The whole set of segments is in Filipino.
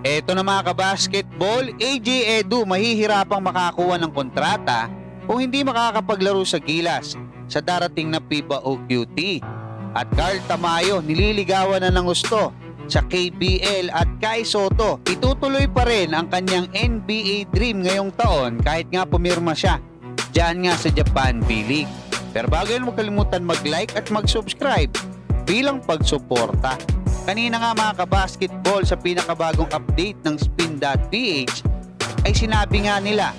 Eto na mga kabasketball, AJ Edu mahihirapang makakuha ng kontrata kung hindi makakapaglaro sa Gilas sa darating na FIBA OQT. At Carl Tamayo nililigawan na ng gusto sa KBL at Kai Soto. Itutuloy pa rin ang kanyang NBA dream ngayong taon kahit nga pumirma siya dyan nga sa Japan B-League. Pero bago yun, huwag mag-like at mag-subscribe bilang pagsuporta. Kanina nga mga kabasketball sa pinakabagong update ng spin.ph ay sinabi nga nila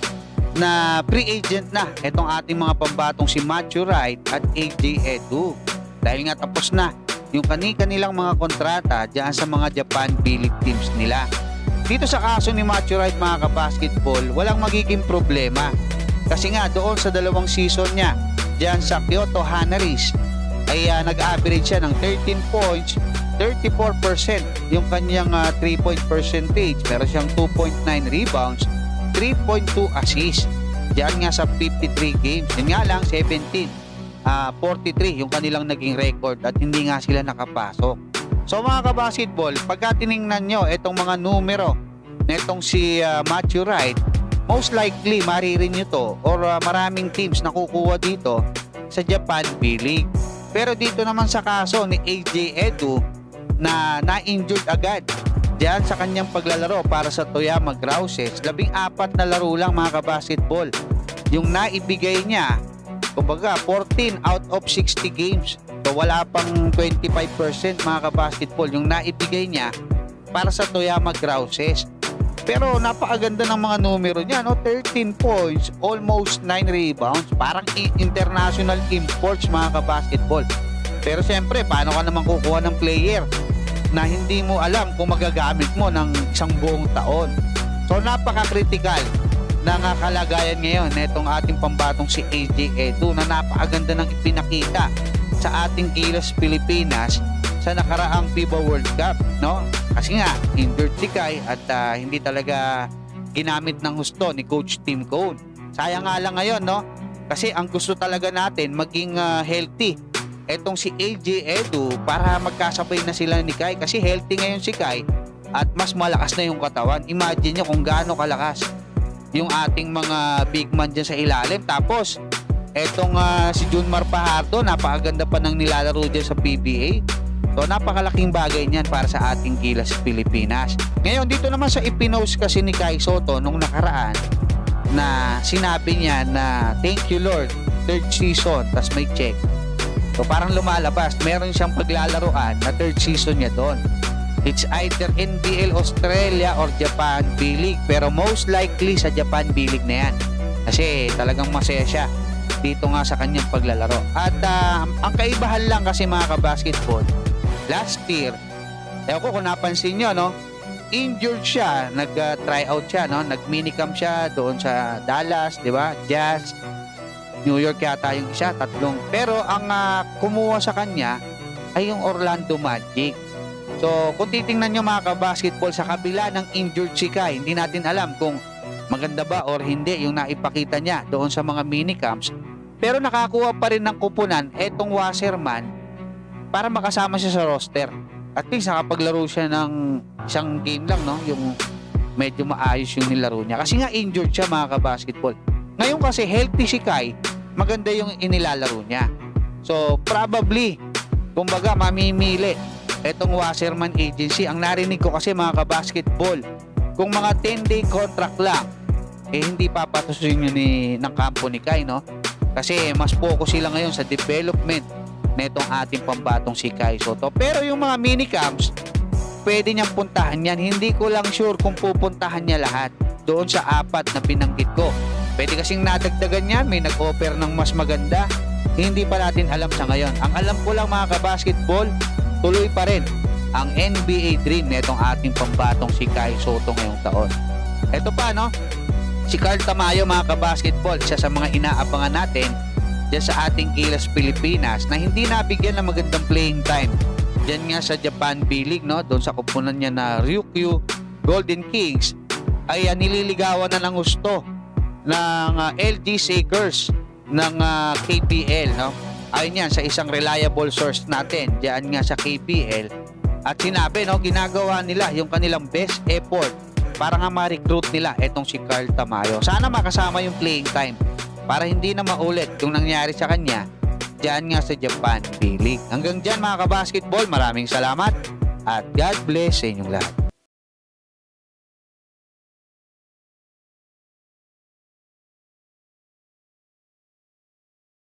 na free agent na itong ating mga pambatong si Matthew Wright at AJ Edu. Dahil nga tapos na yung kani-kanilang mga kontrata diyan sa mga Japan B-League teams nila. Dito sa kaso ni Matthew Wright mga kabasketball, walang magiging problema. Kasi nga doon sa dalawang season niya diyan sa Kyoto Hanaris ay ah, nag-average siya ng 13 points, 34% yung kanyang 3-point percentage. Meron siyang 2.9 rebounds, 3.2 assists. Diyan nga sa 53 games. Yun nga lang, 17. ah 43 yung kanilang naging record at hindi nga sila nakapasok. So mga kabasketball, pagka tiningnan nyo itong mga numero na itong si ah, Matthew Wright, most likely maririn nyo to or ah, maraming teams na kukuha dito sa Japan B-League. Pero dito naman sa kaso ni AJ Edu na na-injured agad diyan sa kanyang paglalaro para sa Toyama Grouses. Labing apat na laro lang mga kabasketball. Yung naibigay niya, kumbaga 14 out of 60 games. So wala pang 25% mga kabasketball yung naibigay niya para sa Toyama Grouses. Pero napakaganda ng mga numero niya, no? 13 points, almost 9 rebounds, parang international imports mga kabasketball. Pero siyempre, paano ka naman kukuha ng player na hindi mo alam kung magagamit mo ng isang buong taon. So napaka-critical ng kalagayan ngayon netong ating pambatong si AJ Edu na napakaganda ng ipinakita sa ating Gilas Pilipinas sa nakaraang FIBA World Cup, no? Kasi nga, injured si Kai at ah, hindi talaga ginamit ng gusto ni Coach Tim Cone. Sayang nga lang ngayon, no? Kasi ang gusto talaga natin maging ah, healthy etong si AJ Edu para magkasabay na sila ni Kai kasi healthy ngayon si Kai at mas malakas na yung katawan. Imagine nyo kung gaano kalakas yung ating mga big man dyan sa ilalim. Tapos, etong ah, si Junmar Pajardo, napakaganda pa ng nilalaro dyan sa PBA. So, napakalaking bagay niyan para sa ating Gilas Pilipinas. Ngayon, dito naman sa ipinost kasi ni Kai Soto nung nakaraan na sinabi niya na thank you Lord, third season, tas may check. So parang lumalabas, meron siyang paglalaroan na third season niya doon. It's either NBL Australia or Japan B-League. Pero most likely sa Japan B-League na yan. Kasi talagang masaya siya dito nga sa kanyang paglalaro. At ah, ang kaibahan lang kasi mga kabasketball, last year, ewan ko kung napansin nyo, no? Injured siya, nag-try out siya, no? Nag-minicamp siya doon sa Dallas, di ba? Jazz, New York yata yung isa, tatlong. Pero ang ah, kumuha sa kanya ay yung Orlando Magic. So, kung titingnan nyo mga kabasketball sa kabila ng injured si Kai, hindi natin alam kung maganda ba or hindi yung naipakita niya doon sa mga minicamps. Pero nakakuha pa rin ng kupunan etong Wasserman para makasama siya sa roster. At least nakapaglaro siya ng isang game lang, no? Yung medyo maayos yung nilaro niya. Kasi nga injured siya mga kabasketball. Ngayon kasi healthy si Kai, maganda yung inilalaro niya. So, probably, kumbaga, mamimili itong Wasserman Agency. Ang narinig ko kasi mga kabasketball, kung mga 10-day contract lang, eh hindi papatusin yun ni, ng kampo ni Kai, no? Kasi mas focus sila ngayon sa development netong ating pambatong si Kai Soto. Pero yung mga minicamps, pwede niyang puntahan yan. Hindi ko lang sure kung pupuntahan niya lahat doon sa apat na binanggit ko. Pwede kasing nadagdagan yan, may nag-offer ng mas maganda. Hindi pa natin alam sa ngayon. Ang alam ko lang mga kabasketball, tuloy pa rin ang NBA dream netong ating pambatong si Kai Soto ngayong taon. Ito pa no, si Carl Tamayo mga kabasketball, isa sa mga inaabangan natin dyan sa ating Gilas Pilipinas na hindi nabigyan ng magandang playing time. Diyan nga sa Japan B-League, no? doon sa kupunan niya na Ryukyu Golden Kings, ay nililigawan na ng gusto ng ah, LG Sakers ng ah, KPL. No? Ayon yan sa isang reliable source natin, diyan nga sa KPL, At sinabi, no, ginagawa nila yung kanilang best effort para nga ma-recruit nila etong si Carl Tamayo. Sana makasama yung playing time para hindi na maulit yung nangyari sa kanya dyan nga sa Japan B-League. Hanggang dyan mga kabasketball, maraming salamat at God bless sa inyong lahat.